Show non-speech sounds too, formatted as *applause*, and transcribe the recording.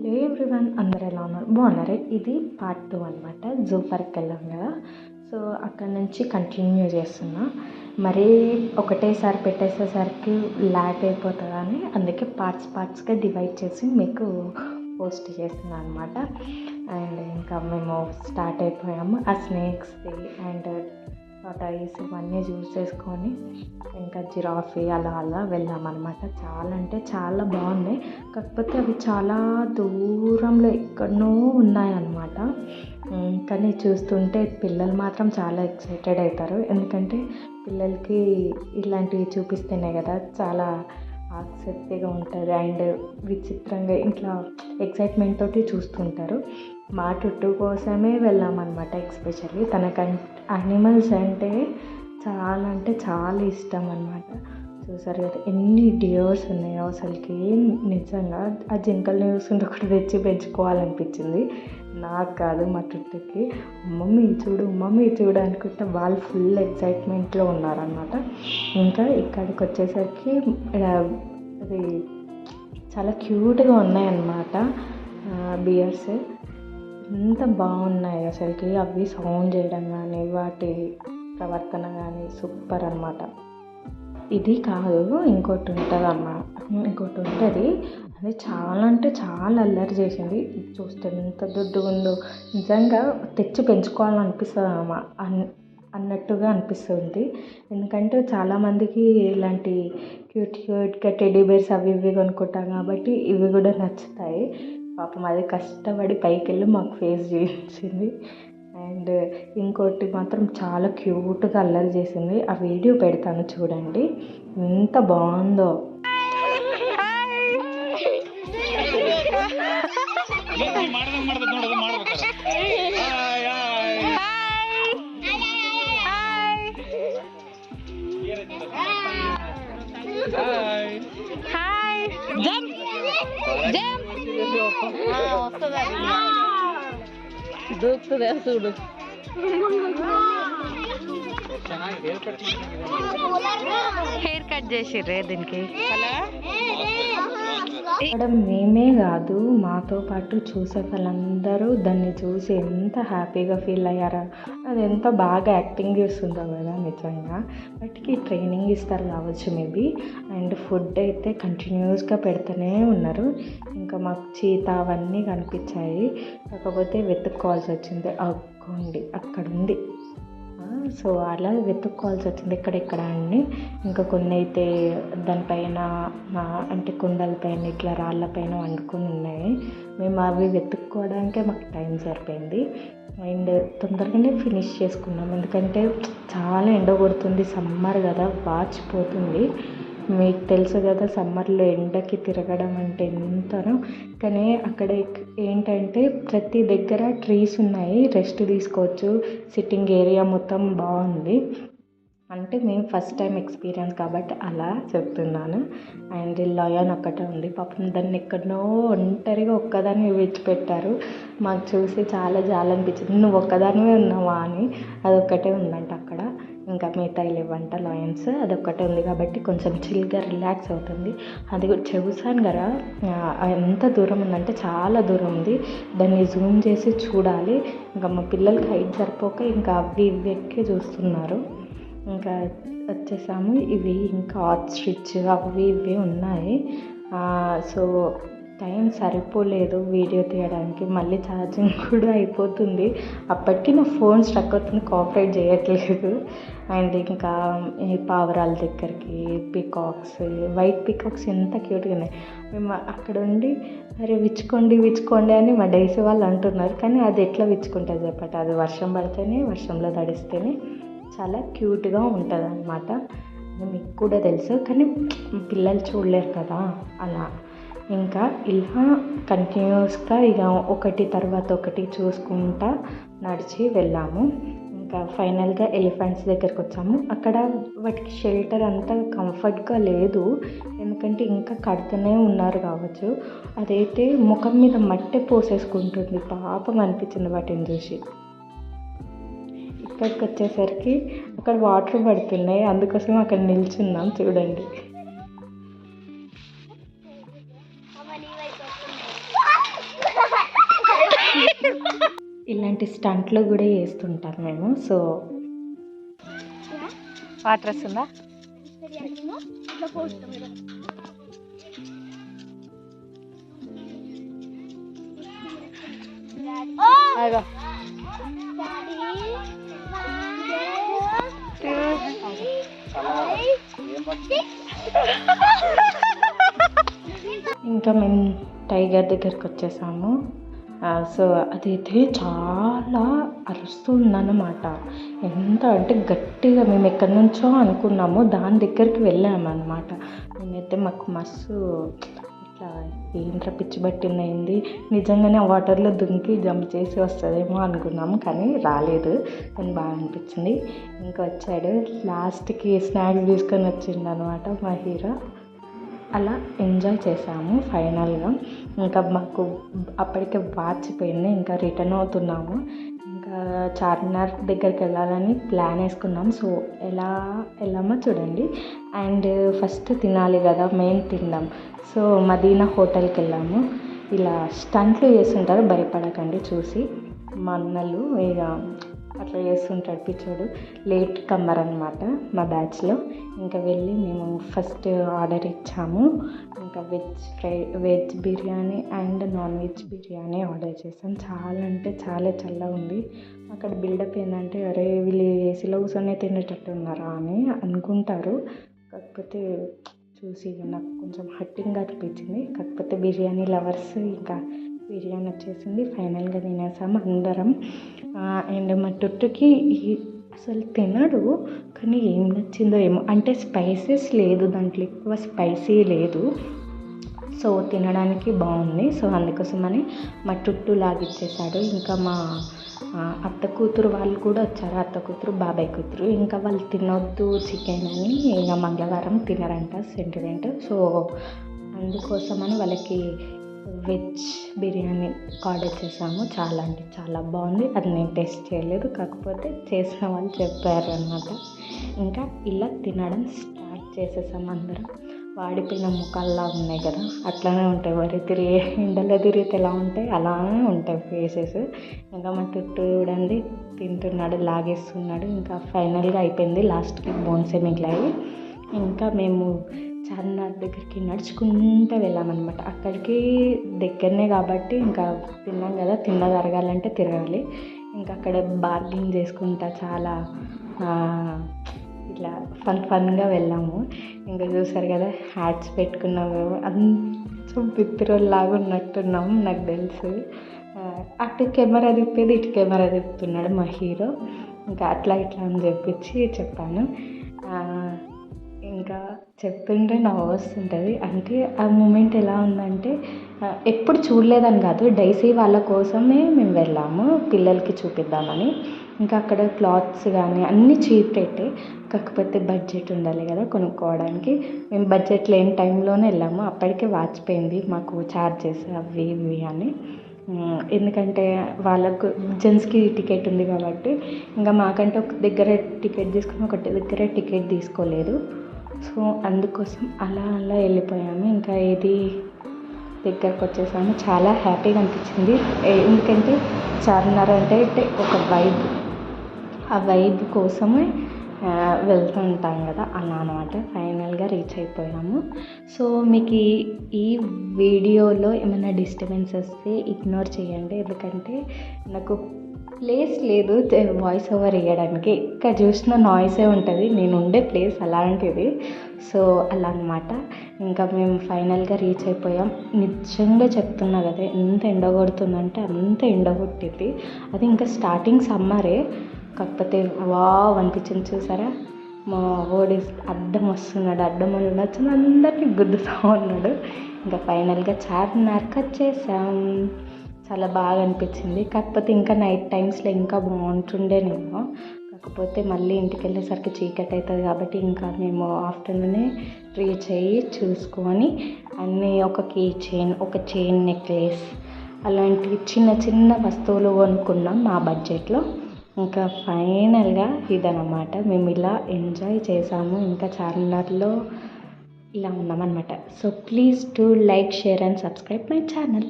Hello everyone అందరు ఎలా ఉన్నారు? బాగున్నారే? ఇది పార్ట్ టూ అనమాట జూ పార్క్ వెళ్ళాం కదా. సో అక్కడ నుంచి కంటిన్యూ చేస్తున్నా. మరీ ఒకటేసారి పెట్టేసేసరికి ల్యాక్ అయిపోతుందని అందుకే పార్ట్స్ పార్ట్స్గా డివైడ్ చేసి మీకు పోస్ట్ చేస్తున్నా అనమాట అండ్ ఇంకా మేము స్టార్ట్ అయిపోయాము. ఆ స్నేక్స్ది అండ్ టైస్ ఇవన్నీ చూస్ చేసుకొని ఇంకా జిరాఫీ అలా అలా వెళ్ళామన్నమాట చాలా అంటే చాలా బాగున్నాయి కాకపోతే అవి చాలా దూరంలో ఎక్కడనో ఉన్నాయన్నమాట. కానీ చూస్తుంటే పిల్లలు మాత్రం చాలా ఎక్సైటెడ్ అవుతారు. ఎందుకంటే పిల్లలకి ఇలాంటివి చూపిస్తేనే కదా చాలా ఆసక్తిగా ఉంటుంది అండ్ విచిత్రంగా ఇట్లా ఎక్సైట్మెంట్ తోటి చూస్తుంటారు. మా టుట్టు కోసమే వెళ్ళామన్నమాట ఎక్స్పెషల్లీ తనకంటే యానిమల్స్ అంటే చాలా అంటే చాలా ఇష్టం అనమాట చూసారు కదా ఎన్ని డియర్స్ ఉన్నాయో అసలుకి నిజంగా ఆ జింకల్ని చూస్తుంటే ఒకటి తెచ్చి పెంచుకోవాలనిపించింది. నాకు కాదు మా టుట్టుకి మమ్మీ చూడు మమ్మీ చూడు అనుకుంటే వాళ్ళు ఫుల్ ఎక్సైట్మెంట్లో ఉన్నారనమాట ఇంకా ఇక్కడికి వచ్చేసరికి అది చాలా క్యూట్గా ఉన్నాయన్నమాట బియర్స్ ఎంత బాగున్నాయి అసలుకి. అవి సౌండ్ చేయడం కానీ వాటి ప్రవర్తన కానీ సూపర్ అనమాట ఇది కాదు ఇంకోటి ఉంటుంది అన్నమాట ఇంకోటి ఉంటుంది. అది చాలా అంటే చాలా అల్లరి చేసింది. చూస్తే ఎంత దొడ్డుగా ఉందో నిజంగా తెచ్చి పెంచుకోవాలనిపిస్తుంది అమ్మ అన్ అన్నట్టుగా అనిపిస్తుంది. ఎందుకంటే చాలామందికి ఇలాంటి క్యూట్ క్యూట్గా టెడ్డీ బేర్స్ అవి ఇవి కొనుక్కుంటాం కాబట్టి ఇవి కూడా నచ్చుతాయి. పాపం అది కష్టపడి పైకి వెళ్ళి మాకు ఫేస్ చేయించింది. అండ్ ఇంకోటి మాత్రం చాలా క్యూట్గా అల్లరి చేసింది. ఆ వీడియో పెడతాను చూడండి. ఎంత బాగుందో. హాయ్ జంప్ జంప్ దూకుతుంది చూడు హెయిర్ కట్ చేసిర్రే దీనికి. అక్కడ మేమే కాదు. మాతో పాటు చూసే వాళ్ళందరూ దాన్ని చూసి ఎంత హ్యాపీగా ఫీల్ అయ్యారా. అది ఎంత బాగా యాక్టింగ్ చేస్తుందో కదా నిజంగా. వాటికి ట్రైనింగ్ ఇస్తారు కావచ్చు మేబీ. అండ్ ఫుడ్ అయితే కంటిన్యూస్గా పెడుతూనే ఉన్నారు. ఇంకా మాకు చీత అవన్నీ కనిపించాయి. కాకపోతే వెతుక్కోవాల్సి వచ్చింది. అక్కండి అక్కడ ఉంది. సో అలా వెతుక్కోవాల్సి వచ్చింది ఎక్కడెక్కడ అని. ఇంకా కొన్ని అయితే దానిపైన అంటే కుండలపైన ఇట్లా రాళ్ళపైన వండుకొని ఉన్నాయి. మేము అవి వెతుక్కోవడానికే మాకు టైం సరిపోయింది. అండ్ తొందరగానే ఫినిష్ చేసుకున్నాం. ఎందుకంటే చాలా ఎండ కొడుతుంది సమ్మర్ కదా వాచిపోతుంది. మీకు తెలుసు కదా సమ్మర్లో ఎండకి తిరగడం అంటే ఎంతనో. కానీ అక్కడ ఏంటంటే ప్రతి దగ్గర ట్రీస్ ఉన్నాయి రెస్ట్ తీసుకోవచ్చు సిట్టింగ్ ఏరియా మొత్తం బాగుంది. అంటే మేము ఫస్ట్ టైం ఎక్స్పీరియన్స్ కాబట్టి అలా చెప్తున్నాను. అండ్ లయన్ ఒక్కటే ఉంది. పాపం దాన్ని ఎక్కడనో ఒంటరిగా ఒక్కదాన్ని విడిచిపెట్టారు. మాకు చూసి చాలా జాలనిపించింది. నువ్వు ఒక్కదానివే ఉన్నావా అని. అదొక్కటే ఉందంట అక్కడ. ఇంకా మిగతా లేవంట లయన్స్ అదొక్కటే ఉంది కాబట్టి కొంచెం చిల్గా రిలాక్స్ అవుతుంది. అది చెబుసాను కదా ఎంత దూరం ఉందంటే చాలా దూరం ఉంది. దాన్ని జూమ్ చేసి చూడాలి. ఇంకా మా పిల్లలకి హైట్ సరిపోక ఇంకా అవి ఇవి ఎక్కి చూస్తున్నారు. ఇంకా వచ్చేసాము. ఇవి ఇంకా ఆస్ట్రిచ్ అవి ఇవి ఉన్నాయి. సో టైం సరిపోలేదు వీడియో తీయడానికి మళ్ళీ ఛార్జింగ్ *laughs* కూడా అయిపోతుంది. అప్పటికి నా ఫోన్ స్ట్రక్ అవుతుంది కోఆపరేట్ చేయట్లేదు. అండ్ ఇంకా ఈ పావురాల దగ్గరికి పికాక్స్ వైట్ పికాక్స్ ఎంత క్యూట్గా ఉన్నాయి. మేము అక్కడ ఉండి అరే విచ్చుకోండి విచ్చుకోండి అని మా డైసీ వాళ్ళు అంటున్నారు. కానీ అది ఎట్లా విచ్చుకుంటుంది చెప్పట అది వర్షం పడితేనే వర్షంలో తడిస్తేనే చాలా క్యూట్గా ఉంటుంది అనమాట మీకు కూడా తెలుసు. కానీ పిల్లలు చూడలేరు కదా అలా. ఇంకా ఇలా కంటిన్యూస్గా ఇక ఒకటి తర్వాత ఒకటి చూసుకుంటా నడిచి వెళ్ళాము. ఇంకా ఫైనల్గా ఎలిఫెంట్స్ దగ్గరికి వచ్చాము. అక్కడ వాటికి షెల్టర్ అంతా కంఫర్ట్గా లేదు. ఎందుకంటే ఇంకా కడుతూనే ఉన్నారు కావచ్చు. అదైతే ముఖం మీద మట్టి పోసేసుకుంటుంది. పాపం అనిపించింది వాటిని చూసి. ఇక్కడికి వచ్చేసరికి అక్కడ వాటర్ పడుతున్నాయి. అందుకోసం అక్కడ నిల్చున్నాం. చూడండి. ఇలాంటి స్టంట్లు కూడా వేస్తుంటాం మేము. సో వాటర్ వస్తుందా ఇంకా మేము టైగర్ దగ్గరికి వచ్చేసాము. సో అదైతే చాలా అరుస్తుందన్నమాట. ఎంత అంటే గట్టిగా మేము ఎక్కడి నుంచో అనుకున్నాము దాని దగ్గరికి వెళ్ళామన్నమాట. మేమైతే మాకు మస్తు ఇట్లా ఏంట్రా పిచ్చి పట్టిందైంది నిజంగానే ఆ వాటర్లో దుంకి జంప్ చేసి వస్తుందేమో అనుకున్నాము కానీ రాలేదు. కానీ బాగా అనిపించింది. ఇంకా వచ్చాడు లాస్ట్కి స్నాక్స్ తీసుకొని వచ్చిండు అనమాట మా హీరో. అలా ఎంజాయ్ చేసాము ఫైనల్గా. ఇంకా మాకు అప్పటికే వాచిపోయింది ఇంకా రిటర్న్ అవుతున్నాము. ఇంకా చార్మినార్ దగ్గరికి వెళ్ళాలని ప్లాన్ వేసుకున్నాం. సో ఎలా వెళ్ళామో చూడండి. అండ్ ఫస్ట్ తినాలి కదా మెయిన్ తిందాం. సో మదీనా హోటల్కి వెళ్ళాము. ఇలా స్టంట్లు చేస్తుంటారు భయపడకండి చూసి. మా అన్నలు ఇక అట్లా చేస్తుంటాడు పిచ్చోడు. లేట్ కమ్మర్ అనమాట మా బ్యాచ్లో ఇంకా వెళ్ళి మేము ఫస్ట్ ఆర్డర్ ఇచ్చాము. ఇంకా veg fry veg biryani and non veg biryani order చేసాం. చాలా అంటే చాలా చల్లగా ఉంది. అక్కడ బిల్డప్ ఏంటంటే అరే వీళ్ళు ఏసీలో కూర్చొని తినేటట్టు ఉన్నారా అని అనుకుంటారు. కాకపోతే చూసి నాకు కొంచెం హట్టింగ్గా అనిపించింది. కాకపోతే బిర్యానీ లవర్స్ ఇంకా బిర్యానీ వచ్చేసింది. ఫైనల్గా తినేసాము అందరం. అండ్ మా టుట్టుకి అసలు తినడు కానీ ఏం నచ్చిందో ఏమో. అంటే స్పైసెస్ లేదు దాంట్లో ఎక్కువ స్పైసీ లేదు. సో తినడానికి బాగుంది. సో అందుకోసమని మా చుట్టూ లాగిచ్చేసాడు. ఇంకా మా అత్త కూతురు వాళ్ళు కూడా వచ్చారు. అత్త కూతురు బాబాయ్ కూతురు. ఇంకా వాళ్ళు తినొద్దు చికెన్ అని ఇంకా మంగళవారం తినరంట సెంటిమెంట్ సో అందుకోసమని వాళ్ళకి వెజ్ బిర్యానీ ఆర్డర్ చేసాము. చాలా అంటే చాలా బాగుంది. అది నేను టేస్ట్ చేయలేదు. కాకపోతే చేసిన చెప్పారు అనమాట ఇంకా ఇలా తినడం స్టార్ట్ చేసేసాము అందరం. వాడిపోయిన ముఖాల్లా ఉన్నాయి కదా. అట్లానే ఉంటాయి. వరి తిరిగి ఎండలో తిరిగితే ఎలా ఉంటాయి? అలానే ఉంటాయి ఫేసెస్ ఇంకా మా చుట్టూ చూడండి. తింటున్నాడు లాగేస్తున్నాడు. ఇంకా ఫైనల్గా అయిపోయింది. లాస్ట్కి బోన్సే మిగిలాయి ఇంకా మేము చార్మినార్ దగ్గరికి నడుచుకుంటూ వెళ్ళామన్నమాట. అక్కడికి దగ్గరనే కాబట్టి ఇంకా తిన్నాం కదా తిన్న తరగాలంటే తిరగాలి. ఇంకా అక్కడ బార్గింగ్ చేసుకుంటా చాలా ఇట్లా ఫన్ ఫన్గా వెళ్ళాము. ఇంకా చూసారు కదా హ్యాట్స్ పెట్టుకున్నాము. అంత పిత్తురోల్లాగా ఉన్నట్టున్నాము నాకు తెలుసు. అటు కెమెరా తిప్పేది ఇటు కెమెరా తిప్పుతున్నాడు మా హీరో. ఇంకా అట్లా ఇట్లా అని చెప్పించి చెప్పాను. ఇంకా చెప్తుంటే నవ్వు వస్తుంటుంది అంటే ఆ మూమెంట్ ఎలా ఉందంటే ఎప్పుడు చూడలేదని కాదు డైసీ వాళ్ళ కోసమే మేము వెళ్ళాము పిల్లలకి చూపిద్దామని. ఇంకా అక్కడ క్లాత్స్ కానీ అన్నీ చీప్ రేటే కాకపోతే బడ్జెట్ ఉండాలి కదా కొనుక్కోవడానికి. మేము బడ్జెట్ లేని టైంలోనే వెళ్ళాము. అప్పటికే వాచిపోయింది మాకు ఛార్జెస్ అవి ఇవి అని. ఎందుకంటే వాళ్ళకు జెంట్స్కి టికెట్ ఉంది కాబట్టి ఇంకా మాకంటే ఒక దగ్గర టికెట్ తీసుకుని ఒకటి దగ్గర టికెట్ తీసుకోలేదు. సో అందుకోసం అలా అలా వెళ్ళిపోయాము. ఇంకా ఏది దగ్గరకు వచ్చేసాము. చాలా హ్యాపీగా అనిపించింది. ఎందుకంటే చార్మినార్ అంటే అంటే ఒక వైబ్ ఆ వైబ్ కోసమే వెళ్తూ ఉంటాం కదా అలా అనమాట ఫైనల్గా రీచ్ అయిపోయాము. సో మీకు ఈ వీడియోలో ఏమైనా డిస్టర్బెన్స్ వస్తే ఇగ్నోర్ చేయండి. ఎందుకంటే నాకు ప్లేస్ లేదు. వాయిస్ ఓవర్ వేయడానికి. ఇక్కడ చూసిన నాయిసే ఉంటుంది. నేను ఉండే ప్లేస్ అలాంటిది. సో అలా అనమాట ఇంకా మేము ఫైనల్గా రీచ్ అయిపోయాం. నిజంగా చెప్తున్నా కదా ఎంత ఎండ కొడుతుందంటే అంత ఎండ కొట్టింది అది ఇంకా స్టార్టింగ్ సమ్మరే కాకపోతే వావ్ అనిపించింది చూసారా? మా ఓడి అడ్డం వస్తున్నాడు. అడ్డం వచ్చి అందరినీ గుద్దుతూ ఉన్నాడు ఇంకా ఫైనల్గా చార్మినార్కి వచ్చేసాం. చాలా బాగా అనిపించింది. కాకపోతే ఇంకా నైట్ టైమ్స్లో ఇంకా బాగుంటుండేనేమో కాకపోతే మళ్ళీ ఇంటికి వెళ్ళేసరికి చీకటి అవుతుంది కాబట్టి ఇంకా మేము ఆఫ్టర్నూనే రీచ్ అయ్యి చూసుకొని అన్నీ ఒక కీ చైన్ ఒక చైన్ నెక్లెస్ అలాంటి చిన్న చిన్న వస్తువులు కొనుక్కున్నాం మా బడ్జెట్లో ఇంకా ఫైనల్గా ఇదనమాట మేము ఇలా ఎంజాయ్ చేసాము. ఇంకా చార్మినార్లో ఇలా ఉన్నామన్నమాట. So please to like share and subscribe my channel